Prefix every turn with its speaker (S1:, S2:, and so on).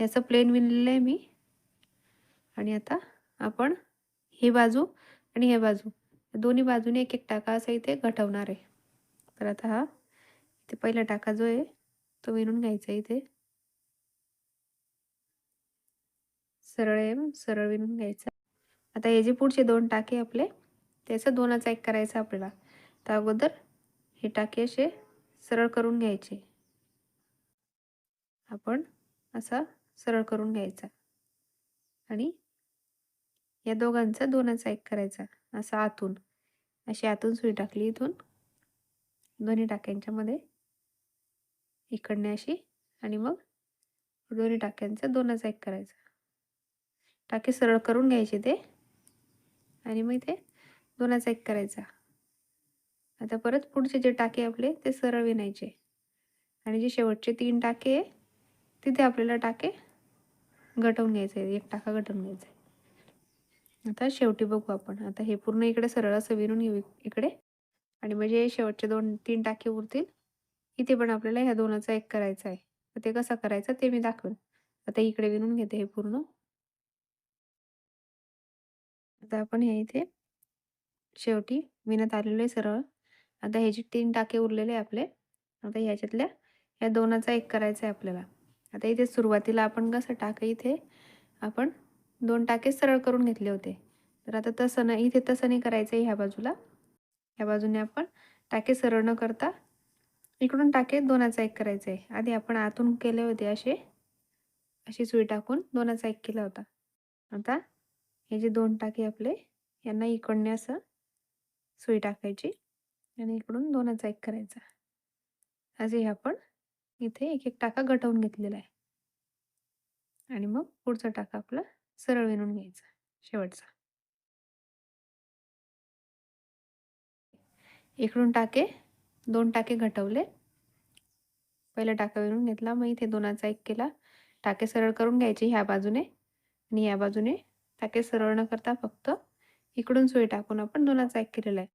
S1: ह्याचं प्लेन विणलेलं आहे मी. आणि आता आपण ही बाजू आणि हे बाजू दोन्ही बाजूने एक एक टाका असा इथे घटवणार आहे. तर आता हा इथे पहिला टाका जो आहे तो विणून घ्यायचा इथे. सरळ आहे सरळ विणून घ्यायचा. आता हे जे पुढचे दोन टाके आपले त्याचं दोनाचा एक करायचा आपल्याला. तर अगोदर हे टाके असे सरळ करून घ्यायचे. आपण असा सरळ करून घ्यायचा. आणि या दोघांचा दोनाचा एक करायचा. असा आतून. अशी आतून सुई टाकली इथून. दोन्ही टाक्यांच्यामध्ये इकडने अशी आणि मग दोन्ही टाक्यांचा दोनाचा एक करायचा. टाके सरळ करून घ्यायचे ते. आणि मग इथे दोनाचा एक करायचा. आता परत पुढचे जे टाके आपले ते सरळ विणायचे. आणि जे शेवटचे तीन टाके तिथे आपल्याला टाके गटवून आहे एक टाका गटवून घ्यायचा आता शेवटी बघू आपण. आता हे पूर्ण इकडे सरळ असं विरून येऊ इकडे. आणि म्हणजे शेवटचे दोन तीन टाके उरतील इथे पण आपल्याला ह्या दोनाचा एक करायचा आहे. तर ते कसं करायचं ते मी दाखवेन. आता इकडे विणून घेते हे पूर्ण. आता आपण हे इथे शेवटी विणत आलेलो आहे सरळ. आता ह्याचे तीन टाके उरलेले आपले आता ह्याच्यातल्या ह्या दोनाचा एक करायचा आहे आपल्याला. आता इथे सुरुवातीला आपण कसं टाकं इथे? आपण दोन टाके सरळ करून घेतले होते. तर आता तसं नाही इथे तसं नाही करायचं आहे ह्या बाजूला. ह्या बाजूने आपण टाके सरळ न करता इकडून टाके दोनाचा एक करायचा आहे आधी आपण आतून केले होते असे अशी सुई टाकून दोनाचा एक केला होता. आता हे जे दोन टाके आपले यांना इकडने असं सुई टाकायची आणि इकडून दोनाचा एक करायचा. असे आपण इथे एक एक टाका गटवून घेतलेला आहे. आणि मग पुढचा टाका आपला सरळ विणून घ्यायचा शेवटचा. इकडून टाके दोन टाके घटवले पहिला टाका विणून घेतला मग इथे दोनाचा एक केला. टाके सरळ करून घ्यायचे ह्या बाजूने आणि या बाजूने टाके सरळ न करता फक्त इकडून सुई टाकून आपण दोनाचा एक केलेला आहे.